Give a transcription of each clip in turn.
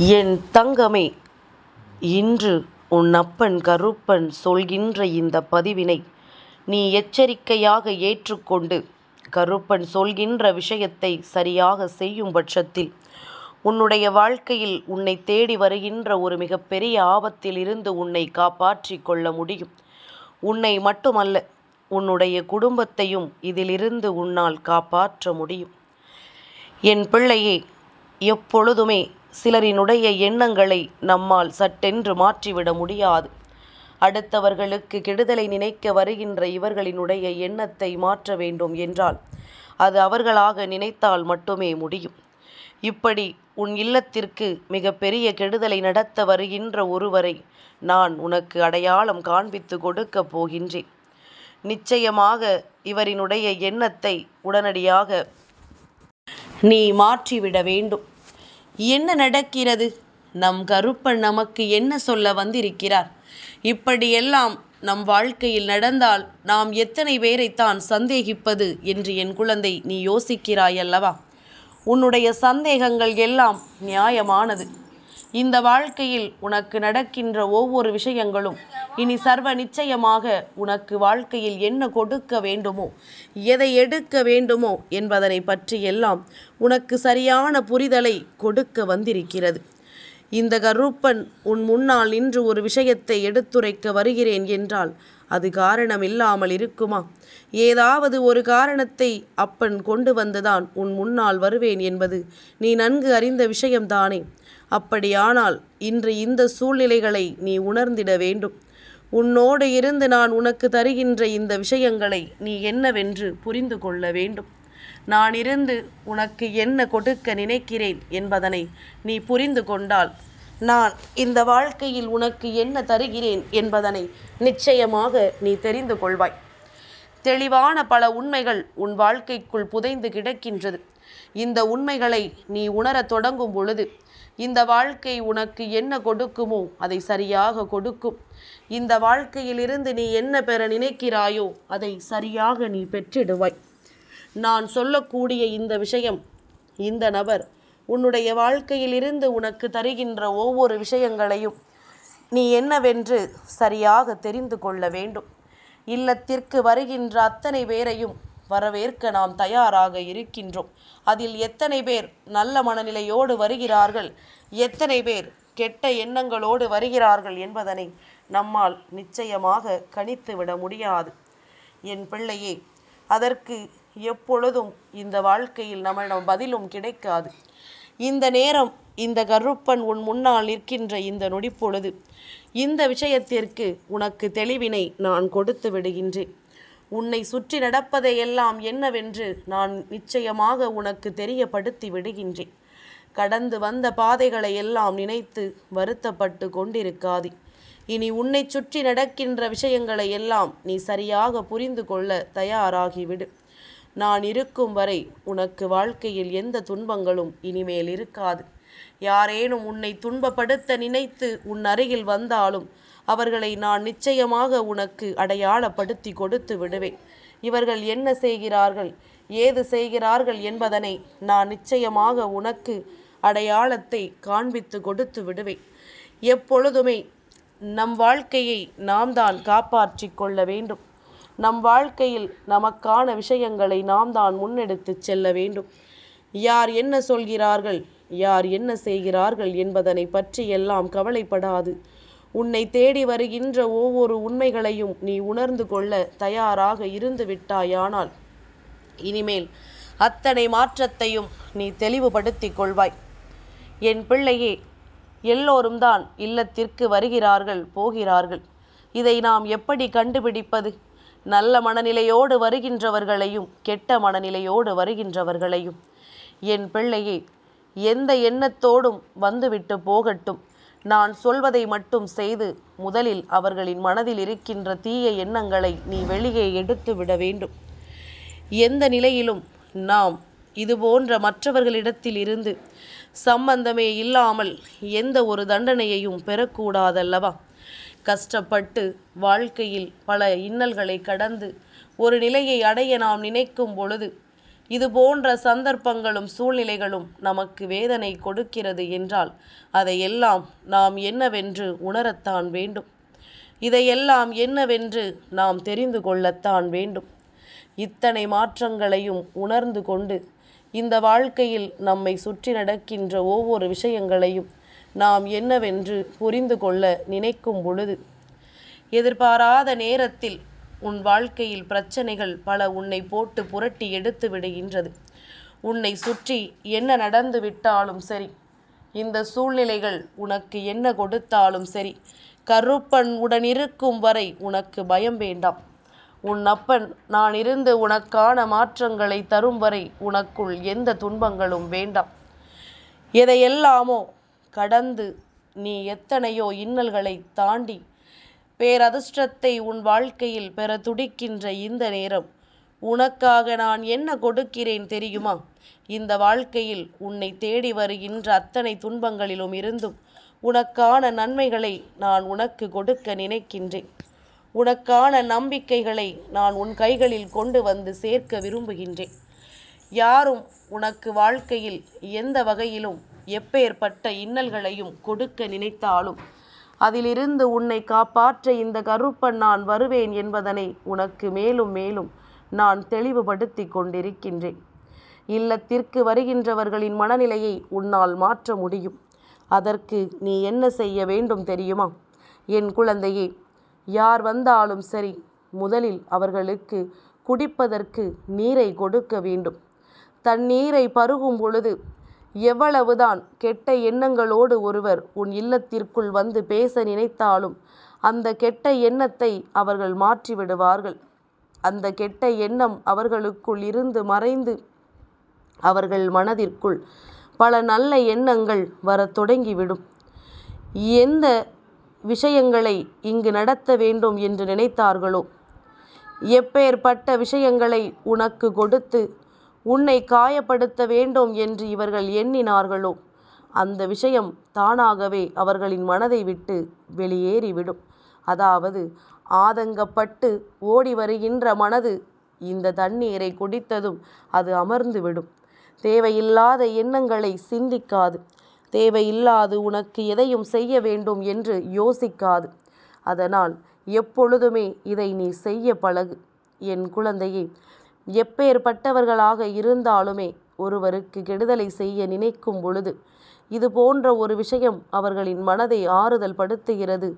என் தங்கமே இன்று உன் அப்பன் கருப்பன் சொல்கின்ற இந்த பதிவினை நீ எச்சரிக்கையாக ஏற்றுக்கொண்டு கருப்பன் சொல்கின்ற விஷயத்தை சரியாக செய்யும் பட்சத்தில் உன்னுடைய வாழ்க்கையில் உன்னை தேடி வருகின்ற ஒரு மிகப்பெரிய ஆபத்தில் இருந்து உன்னை காப்பாற்றிக் கொள்ள முடியும். உன்னை மட்டுமல்ல உன்னுடைய குடும்பத்தையும் இதிலிருந்து உன்னால் காப்பாற்ற முடியும். என் பிள்ளையே எப்பொழுதுமே சிலரினுடைய எண்ணங்களை நம்மால் சட்டென்று மாற்றிவிட முடியாது. அடுத்தவர்களுக்கு கெடுதலை நினைக்க வருகின்ற இவர்களினுடைய எண்ணத்தை மாற்ற வேண்டும் என்றால் அது அவர்களாக நினைத்தால் மட்டுமே முடியும். இப்படி உன் இல்லத்திற்கு மிக பெரிய கெடுதலை நடத்த வருகின்ற ஒருவரை நான் உனக்கு அடையாளம் காண்பித்து கொடுக்கப் போகின்றேன். நிச்சயமாக இவரினுடைய எண்ணத்தை உடனடியாக நீ மாற்றிவிட வேண்டும். என்ன நடக்கிறது? நம் கருப்பன் நமக்கு என்ன சொல்ல வந்திருக்கிறார்? இப்படியெல்லாம் நம் வாழ்க்கையில் நடந்தால் நாம் எத்தனை பேரைத்தான் சந்தேகிப்பது என்று என் குழந்தை நீ யோசிக்கிறாய் அல்லவா உன்னுடைய சந்தேகங்கள் எல்லாம் நியாயமானது. இந்த வாழ்க்கையில் உனக்கு நடக்கின்ற ஒவ்வொரு விஷயங்களும் இனி சர்வ நிச்சயமாக உனக்கு வாழ்க்கையில் என்ன கொடுக்க வேண்டுமோ எதை எடுக்க வேண்டுமோ என்பதனை பற்றி எல்லாம் உனக்கு சரியான புரிதலை கொடுக்க வந்திருக்கிறது. இந்த கருப்பன் உன் முன்னால் நின்று ஒரு விஷயத்தை எடுத்துரைக்க வருகிறேன் என்றால் அது காரணம் இல்லாமல் இருக்குமா? ஏதாவது ஒரு காரணத்தை அப்பன் கொண்டு வந்துதான் உன் முன்னால் வருவேன் என்பது நீ நன்கு அறிந்த விஷயம்தானே. அப்படியானால் இன்று இந்த சூழ்நிலைகளை நீ உணர்ந்திட வேண்டும். உன்னோடு இருந்து நான் உனக்கு தருகின்ற இந்த விஷயங்களை நீ என்னவென்று புரிந்து கொள்ள வேண்டும். நான் இருந்து உனக்கு என்ன கொடுக்க நினைக்கிறேன் என்பதனை நீ புரிந்து கொண்டால் நான் இந்த வாழ்க்கையில் உனக்கு என்ன தருகிறேன் என்பதனை நிச்சயமாக நீ தெரிந்து கொள்வாய். தெளிவான பல உண்மைகள் உன் வாழ்க்கைக்குள் புதைந்து கிடக்கின்றது. இந்த உண்மைகளை நீ உணரத் தொடங்கும் பொழுது இந்த வாழ்க்கை உனக்கு என்ன கொடுக்குமோ அதை சரியாக கொடுக்கும். இந்த வாழ்க்கையிலிருந்து நீ என்ன பெற நினைக்கிறாயோ அதை சரியாக நீ பெற்றிடுவாய். நான் சொல்லக்கூடிய இந்த விஷயம் இந்த நபர் உன்னுடைய வாழ்க்கையிலிருந்து உனக்கு தருகின்ற ஒவ்வொரு விஷயங்களையும் நீ என்னவென்று சரியாக தெரிந்து கொள்ள வேண்டும். இல்லத்திற்கு வருகின்ற அத்தனை பேரையும் வரவேற்க நாம் தயாராக இருக்கின்றோம். அதில் எத்தனை பேர் நல்ல மனநிலையோடு வருகிறார்கள்? எத்தனை பேர் கெட்ட எண்ணங்களோடு வருகிறார்கள் என்பதனை நம்மால் நிச்சயமாக கணித்து விட முடியாது. என் பிள்ளையே அதற்கு எப்பொழுதும் இந்த வாழ்க்கையில் நம்மிடம் பதிலும் கிடைக்காது. இந்த நேரம் இந்த கருப்பன் உன் முன்னால் நிற்கின்ற இந்த நொடிப்பொழுது இந்த விஷயத்திற்கு உனக்கு தெளிவினை நான் கொடுத்து விடுகின்றேன். உன்னை சுற்றி நடப்பதையெல்லாம் என்னவென்று நான் நிச்சயமாக உனக்கு தெரியப்படுத்தி விடுகின்றேன். கடந்து வந்த பாதைகளை எல்லாம் நினைத்து வருத்தப்பட்டு கொண்டிருக்காதே. இனி உன்னை சுற்றி நடக்கின்ற விஷயங்களை எல்லாம் நீ சரியாக புரிந்து கொள்ள தயாராகிவிடு. நான் இருக்கும் வரை உனக்கு வாழ்க்கையில் எந்த துன்பங்களும் இனிமேல் இருக்காது. யாரேனும் உன்னை துன்பப்படுத்த நினைத்து உன் அருகில் வந்தாலும் அவர்களை நான் நிச்சயமாக உனக்கு அடையாளப்படுத்தி கொடுத்து விடுவேன். இவர்கள் என்ன செய்கிறார்கள்? ஏது செய்கிறார்கள் என்பதனை நான் நிச்சயமாக உனக்கு அடையாளத்தை காண்பித்து கொடுத்து விடுவேன். எப்பொழுதுமே நம் வாழ்க்கையை நாம் தான் காப்பாற்றி கொள்ள வேண்டும். நம் வாழ்க்கையில் நமக்கான விஷயங்களை நாம் தான் முன்னெடுத்து செல்ல வேண்டும். யார் என்ன சொல்கிறார்கள்? யார் என்ன செய்கிறார்கள் என்பதனை பற்றி எல்லாம் கவலைப்படாது. உன்னை தேடி வருகின்ற ஒவ்வொரு உண்மைகளையும் நீ உணர்ந்து கொள்ள தயாராக இருந்து விட்டாயானால் இனிமேல் அத்தனை மாற்றத்தையும் நீ தெளிவுபடுத்தி கொள்வாய். என் பிள்ளையே எல்லோரும் தான் இல்லத்திற்கு வருகிறார்கள் போகிறார்கள். இதை நாம் எப்படி கண்டுபிடிப்பது? நல்ல மனநிலையோடு வருகின்றவர்களையும் கெட்ட மனநிலையோடு வருகின்றவர்களையும். என் பிள்ளையே எந்த எண்ணத்தோடும் வந்துவிட்டு போகட்டும். நான் சொல்வதை மட்டும் செய்து முதலில் அவர்களின் மனதில் இருக்கின்ற தீய எண்ணங்களை நீ வெளியே எடுத்து விட வேண்டும். எந்த நிலையிலும் நாம் இது போன்ற மற்றவர்களிடத்தில் இருந்து சம்பந்தமே இல்லாமல் எந்த ஒரு தண்டனையையும் பெறக்கூடாதல்லவா? கஷ்டப்பட்டு வாழ்க்கையில் பல இன்னல்களை கடந்து ஒரு நிலையை அடைய நாம் நினைக்கும் பொழுது இது போன்ற சந்தர்ப்பங்களும் சூழ்நிலைகளும் நமக்கு வேதனை கொடுக்கிறது என்றால் அதையெல்லாம் நாம் என்னவென்று உணரத்தான் வேண்டும். இதையெல்லாம் என்னவென்று நாம் தெரிந்து கொள்ளத்தான் வேண்டும். இத்தனை மாற்றங்களையும் உணர்ந்து கொண்டு இந்த வாழ்க்கையில் நம்மை சுற்றி நடக்கின்ற ஒவ்வொரு விஷயங்களையும் நாம் என்னவென்று புரிந்து கொள்ள நினைக்கும் பொழுது எதிர்பாராத நேரத்தில் உன் வாழ்க்கையில் பிரச்சனைகள் பல உன்னை போட்டு புரட்டி எடுத்து விடுகின்றது. உன்னை சுற்றி என்ன நடந்து விட்டாலும் சரி இந்த சூழ்நிலைகள் உனக்கு என்ன கொடுத்தாலும் சரி கருப்பன் உடனிருக்கும் வரை உனக்கு பயம் வேண்டாம். உன் அப்பன் நான் இருந்து உனக்கான மாற்றங்களை தரும் வரை உனக்குள் எந்த துன்பங்களும் வேண்டாம். எதையெல்லாமோ கடந்து நீ எத்தனையோ இன்னல்களை தாண்டி பேரதிர்ஷ்டத்தை உன் வாழ்க்கையில் பெற துடிக்கின்ற இந்த நேரம். உனக்காக நான் என்ன கொடுக்கிறேன் தெரியுமா? இந்த வாழ்க்கையில் உன்னை தேடி வருகின்ற அத்தனை துன்பங்களிலும் இருந்தும் உனக்கான நன்மைகளை நான் உனக்கு கொடுக்க நினைக்கின்றேன். உனக்கான நம்பிக்கைகளை நான் உன் கைகளில் கொண்டு வந்து சேர்க்க விரும்புகின்றேன். யாரும் உனக்கு வாழ்க்கையில் எந்த வகையிலும் எப்பேற்பட்ட இன்னல்களையும் கொடுக்க நினைத்தாலும் அதிலிருந்து உன்னை காப்பாற்ற இந்த கருப்பன் நான் வருவேன் என்பதனை உனக்கு மேலும் மேலும் நான் தெளிவுபடுத்தி கொண்டிருக்கின்றேன். இல்லத்திற்கு வருகின்றவர்களின் மனநிலையை உன்னால் மாற்ற முடியும். அதற்கு நீ என்ன செய்ய வேண்டும் தெரியுமா? என் குழந்தையே யார் வந்தாலும் சரி முதலில் அவர்களுக்கு குடிப்பதற்கு நீரை கொடுக்க வேண்டும். தண்ணீரை பருகும் பொழுது எவ்வளவுதான் கெட்ட எண்ணங்களோடு ஒருவர் உன் இல்லத்திற்குள் வந்து பேச நினைத்தாலும் அந்த கெட்ட எண்ணத்தை அவர்கள் மாற்றிவிடுவார்கள். அந்த கெட்ட எண்ணம் அவர்களுக்குள் இருந்து மறைந்து அவர்கள் மனதிற்குள் பல நல்ல எண்ணங்கள் வரத் தொடங்கிவிடும். எந்த விஷயங்களை இங்கு நடத்த வேண்டும் என்று நினைத்தார்களோ எப்பேற்பட்ட விஷயங்களை உனக்கு கொடுத்து உன்னை காயப்படுத்த வேண்டும் என்று இவர்கள் எண்ணினார்களோ? அந்த விஷயம் தானாகவே அவர்களின் மனதை விட்டு வெளியேறிவிடும். அதாவது ஆதங்கப்பட்டு ஓடி வருகின்ற மனது இந்த தண்ணீரை குடித்ததும் அது அமர்ந்துவிடும். தேவையில்லாத எண்ணங்களை சிந்திக்காது. தேவையில்லாது உனக்கு எதையும் செய்ய வேண்டும் என்று யோசிக்காது. அதனால் எப்பொழுதுமே இதை நீ செய்ய பழகு. என் குழந்தையே எப்பேற்பட்டவர்களாக இருந்தாலுமே ஒருவருக்கு கெடுதலை செய்ய நினைக்கும் பொழுது இது போன்ற ஒரு விஷயம் அவர்களின் மனதை ஆறுதல் படுத்துகிறது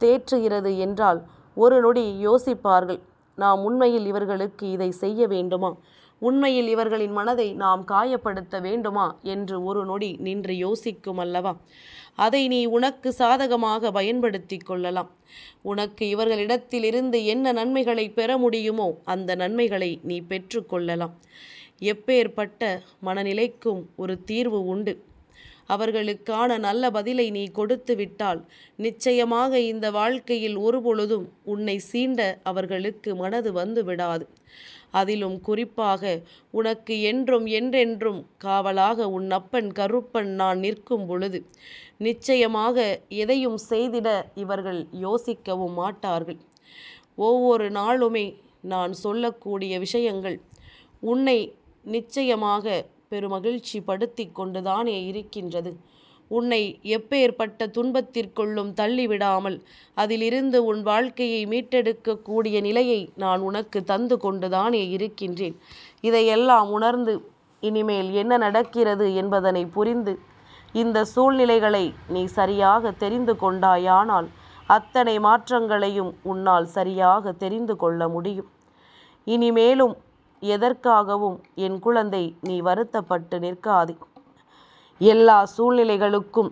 தேற்றுகிறது என்றால் ஒரு நொடி யோசிப்பார்கள் நாம் உண்மையில் இவர்களுக்கு இதை செய்ய வேண்டுமா? உண்மையில் இவர்களின் மனதை நாம் காயப்படுத்த வேண்டுமா? என்று ஒரு நொடி நின்று யோசிக்கும் அல்லவா? அதை நீ உனக்கு சாதகமாக பயன்படுத்தி கொள்ளலாம். உனக்கு இவர்களிடத்திலிருந்து என்ன நன்மைகளை பெற முடியுமோ அந்த நன்மைகளை நீ பெற்றுக்கொள்ளலாம் எப்பேற்பட்ட மனநிலைக்கும் ஒரு தீர்வு உண்டு. அவர்களுக்கான நல்ல பதிலை நீ கொடுத்து விட்டால் நிச்சயமாக இந்த வாழ்க்கையில் ஒருபொழுதும் உன்னை சீண்ட அவர்களுக்கு மனது வந்து விடாது. அதிலும் குறிப்பாக உனக்கு என்றும் என்றென்றும் காவலாக உன் அப்பன் கருப்பன் நான் நிற்கும் பொழுது நிச்சயமாக எதையும் செய்திட இவர்கள் யோசிக்கவும் மாட்டார்கள். ஒவ்வொரு நாளுமே நான் சொல்லக்கூடிய விஷயங்கள் உன்னை நிச்சயமாக பெருமகிழ்ச்சி படுத்தி கொண்டுதானே இருக்கின்றது. உன்னை எப்பேற்பட்ட துன்பத்திற்குள்ளும் தள்ளிவிடாமல் அதிலிருந்து உன் வாழ்க்கையை மீட்டெடுக்கக்கூடிய நிலையை நான் உனக்கு தந்து கொண்டுதானே இருக்கின்றேன். இதையெல்லாம் உணர்ந்து இனிமேல் என்ன நடக்கிறது என்பதனை புரிந்து இந்த சூழ்நிலைகளை நீ சரியாக தெரிந்து கொண்டாயானால் அத்தனை மாற்றங்களையும் உன்னால் சரியாக தெரிந்து கொள்ள முடியும். இனிமேலும் எதற்காகவும் என் குழந்தை நீ வருத்தப்பட்டு நிற்காதே. எல்லா சூழ்நிலைகளுக்கும்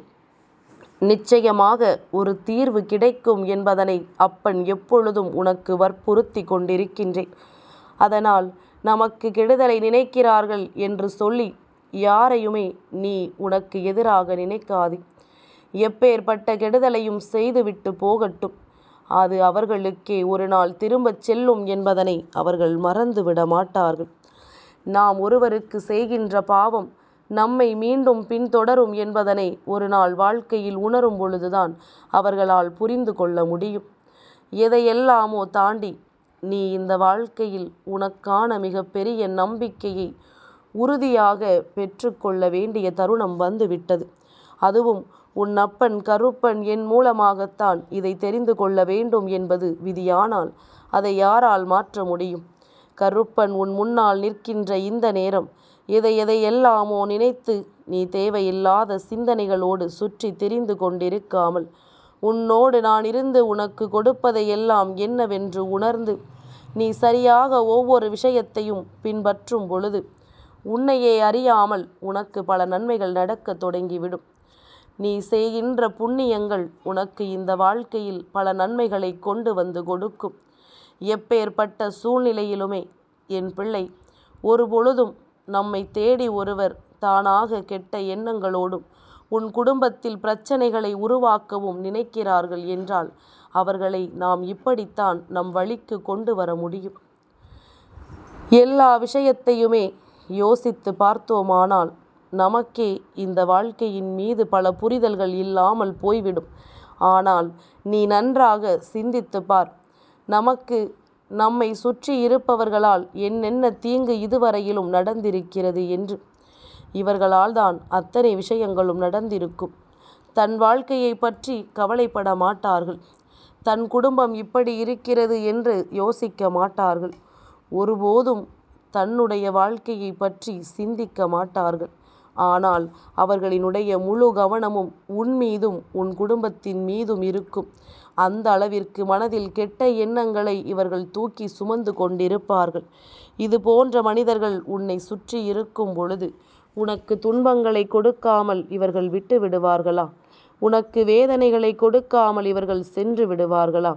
நிச்சயமாக ஒரு தீர்வு கிடைக்கும் என்பதனை அப்பன் எப்பொழுதும் உனக்கு வற்புறுத்தி கொண்டிருக்கின்றேன். அதனால் நமக்கு கெடுதலை நினைக்கிறார்கள் என்று சொல்லி யாரையுமே நீ உனக்கு எதிராக நினைக்காதே. எப்பேற்பட்ட கெடுதலையும் செய்துவிட்டு போகட்டும். அது அவர்களுக்கே ஒரு நாள் திரும்பச் செல்லும் என்பதனை அவர்கள் மறந்து விட மாட்டார்கள். நாம் ஒருவருக்கு செய்கின்ற பாவம் நம்மை மீண்டும் பின்தொடரும் என்பதனை ஒரு நாள் வாழ்க்கையில் உணரும் பொழுதுதான் அவர்களால் புரிந்து கொள்ள முடியும். எதையெல்லாமோ தாண்டி நீ இந்த வாழ்க்கையில் உனக்கான மிகப்பெரிய நம்பிக்கையை உறுதியாக பெற்றுக்கொள்ள வேண்டிய தருணம் வந்துவிட்டது. அதுவும் உன் அப்பன் கருப்பன் என் மூலமாகத்தான் இதை தெரிந்து கொள்ள வேண்டும் என்பது விதியானால் அதை யாரால் மாற்ற முடியும்? கருப்பன் உன் முன்னால் நிற்கின்ற இந்த நேரம் எதை எதையெல்லாமோ நினைத்து நீ தேவையில்லாத சிந்தனைகளோடு சுற்றி திரிந்து கொண்டிருக்காமல் உன்னோடு நான் இருந்து உனக்கு கொடுப்பதை எல்லாம் என்னவென்று உணர்ந்து நீ சரியாக ஒவ்வொரு விஷயத்தையும் பின்பற்றும் பொழுது உன்னையே அறியாமல் உனக்கு பல நன்மைகள் நடக்கத் தொடங்கிவிடும். நீ செய்கின்ற புண்ணியங்கள் உனக்கு இந்த வாழ்க்கையில் பல நன்மைகளை கொண்டு வந்து கொடுக்கும். எப்பேற்பட்ட சூழ்நிலையிலுமே என் பிள்ளை ஒரு பொழுதும் நம்மை தேடி ஒருவர் தானாக கெட்ட எண்ணங்களோடும் உன் குடும்பத்தில் பிரச்சனைகளை உருவாக்கவும் நினைக்கிறார்கள் என்றால் அவர்களை நாம் இப்படித்தான் நம் வழிக்கு கொண்டு வர முடியும். எல்லா விஷயத்தையுமே யோசித்து பார்த்தோமானால் நமக்கே இந்த வாழ்க்கையின் மீது பல புரிதல்கள் இல்லாமல் போய்விடும். ஆனால் நீ நன்றாக சிந்தித்து பார். நமக்கு நம்மை சுற்றி இருப்பவர்களால் என்னென்ன தீங்கு இதுவரையிலும் நடந்திருக்கிறது என்று. இவர்களால் தான் அத்தனை விஷயங்களும் நடந்திருக்கும். தன் வாழ்க்கையை பற்றி கவலைப்பட மாட்டார்கள். தன் குடும்பம் இப்படி இருக்கிறது என்று யோசிக்க மாட்டார்கள். ஒருபோதும் தன்னுடைய வாழ்க்கையை பற்றி சிந்திக்க மாட்டார்கள். ஆனால் அவர்களினுடைய முழு கவனமும் உன் மீதும் உன் குடும்பத்தின் மீதும் இருக்கும். அந்த அளவிற்கு மனதில் கெட்ட எண்ணங்களை இவர்கள் தூக்கி சுமந்து கொண்டிருப்பார்கள். இது போன்ற மனிதர்கள் உன்னை சுற்றி இருக்கும் பொழுது உனக்கு துன்பங்களை கொடுக்காமல் இவர்கள் விட்டு விடுவார்களா? உனக்கு வேதனைகளை கொடுக்காமல் இவர்கள் சென்று விடுவார்களா?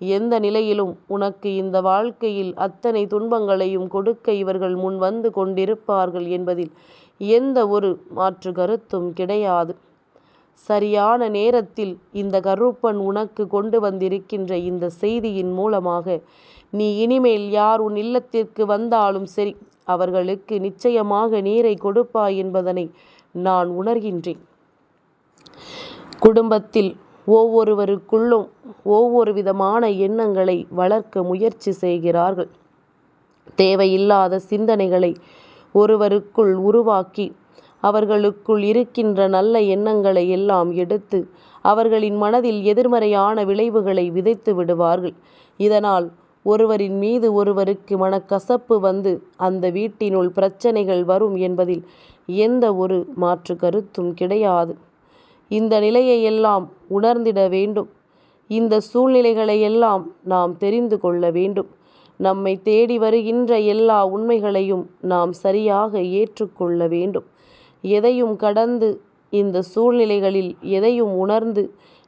எந்த நிலையிலும் உனக்கு இந்த வாழ்க்கையில் அத்தனை துன்பங்களையும் கொடுக்க இவர்கள் முன் வந்து கொண்டிருப்பார்கள் என்பதில் எந்த ஒரு மாற்று கருத்தும் கிடையாது. சரியான நேரத்தில் இந்த கருப்பன் உனக்கு கொண்டு வந்திருக்கின்ற இந்த செய்தியின் மூலமாக நீ இனிமேல் யார் உன் இல்லத்திற்கு வந்தாலும் சரி அவர்களுக்கு நிச்சயமாக நீரை கொடுப்பாய் என்பதனை நான் உணர்கின்றேன். குடும்பத்தில் ஒவ்வொருவருக்குள்ளும் ஒவ்வொரு விதமான எண்ணங்களை வளர்க்க முயற்சி செய்கிறார்கள். தேவையில்லாத சிந்தனைகளை ஒருவருக்குள் உருவாக்கி அவர்களுக்குள் இருக்கின்ற நல்ல எண்ணங்களை எல்லாம் எடுத்து அவர்களின் மனதில் எதிர்மறையான விளைவுகளை விதைத்து விடுவார்கள். இதனால் ஒருவரின் மீது ஒருவருக்கு மனக்கசப்பு வந்து அந்த வீட்டினுள் பிரச்சனைகள் வரும் என்பதில் எந்த ஒரு மாற்று கருத்தும் கிடையாது. இந்த நிலையையெல்லாம் உணர்ந்திட வேண்டும். இந்த சூழ்நிலைகளை எல்லாம் நாம் தெரிந்து கொள்ள வேண்டும். நம்மை தேடி வருகின்ற எல்லா உண்மைகளையும் நாம் சரியாக ஏற்றுக்கொள்ள வேண்டும். எதையும் கடந்து இந்த சூழ்நிலைகளில் எதையும் உணர்ந்து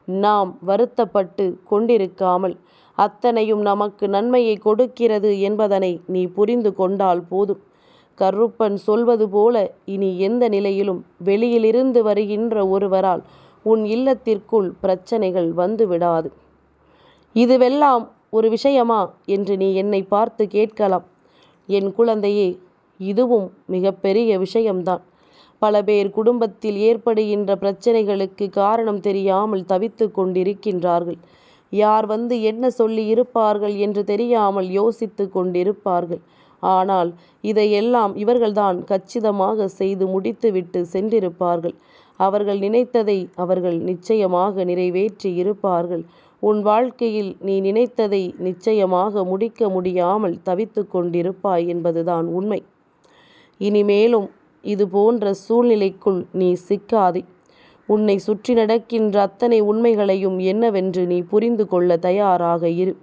நாம் வருத்தப்பட்டு கொண்டிருக்காமல் அத்தனையும் நமக்கு நன்மையை கொடுக்கிறது என்பதனை நீ புரிந்து கொண்டால் போதும். கருப்பன் சொல்வது போல இனி எந்த நிலையிலும் வெளியிலிருந்து வருகின்ற ஒருவரால் உன் இல்லத்திற்குள் பிரச்சனைகள் வந்து விடாது இதுவெல்லாம் ஒரு விஷயமா என்று நீ என்னை பார்த்து கேட்கலாம். என் குழந்தையே இதுவும் மிகப்பெரிய விஷயம்தான். பல பேர் குடும்பத்தில் ஏற்படுகின்ற பிரச்சனைகளுக்கு காரணம் தெரியாமல் தவித்து கொண்டிருக்கின்றார்கள். யார் வந்து என்ன சொல்லி இருப்பார்கள் என்று தெரியாமல் யோசித்து கொண்டிருப்பார்கள். ஆனால் இதையெல்லாம் இவர்கள்தான் கச்சிதமாக செய்து முடித்துவிட்டு சென்றிருப்பார்கள். அவர்கள் நினைத்ததை அவர்கள் நிச்சயமாக நிறைவேற்றி இருப்பார்கள் உன் வாழ்க்கையில் நீ நினைத்ததை நிச்சயமாக முடிக்க முடியாமல் தவித்து கொண்டிருப்பாய் என்பதுதான் உண்மை. இனிமேலும் இது போன்ற சூழ்நிலைக்குள் நீ சிக்காதே. உன்னை சுற்றி நடக்கின்ற அத்தனை உண்மைகளையும் என்னவென்று நீ புரிந்து கொள்ள தயாராக இரு.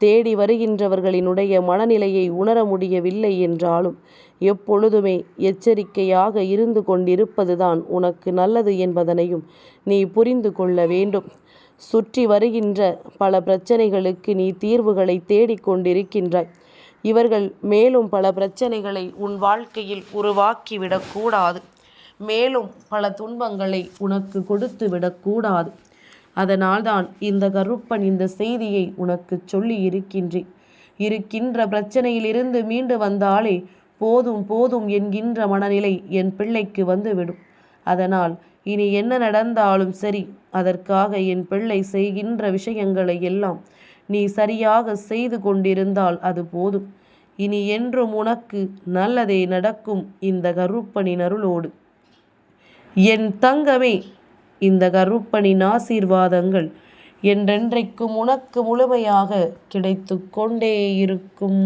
தேடி வருகின்றவர்களினுடைய மனநிலையை உணர முடியவில்லை என்றாலும் எப்பொழுதுமே எச்சரிக்கையாக இருந்து கொண்டிருப்பதுதான் உனக்கு நல்லது என்பதனையும் நீ புரிந்து கொள்ள வேண்டும். சுற்றி வருகின்ற பல பிரச்சனைகளுக்கு நீ தீர்வுகளை தேடிக்கொண்டிருக்கின்றாய் இவர்கள் மேலும் பல பிரச்சனைகளை உன் வாழ்க்கையில் உருவாக்கிவிடக்கூடாது மேலும் பல துன்பங்களை உனக்கு கொடுத்து விடக்கூடாது அதனால்தான் இந்த கருப்பன் இந்த செய்தியை உனக்கு சொல்லி இருக்கின்றேன். இருக்கின்ற பிரச்சனையிலிருந்து மீண்டு வந்தாலே போதும் போதும் என்கின்ற மனநிலை என் பிள்ளைக்கு வந்துவிடும். அதனால் இனி என்ன நடந்தாலும் சரி அதற்காக என் பிள்ளை செய்கின்ற விஷயங்களை எல்லாம் நீ சரியாக செய்து கொண்டிருந்தால் அது போதும். இனி என்றும் உனக்கு நல்லதே நடக்கும் இந்த கருப்பனின் அருளோடு. என் தங்கமே இந்த கருப்பனின் ஆசீர்வாதங்கள் என்றென்றைக்கும் உனக்கு முழுமையாக கிடைத்து கொண்டே இருக்கும்.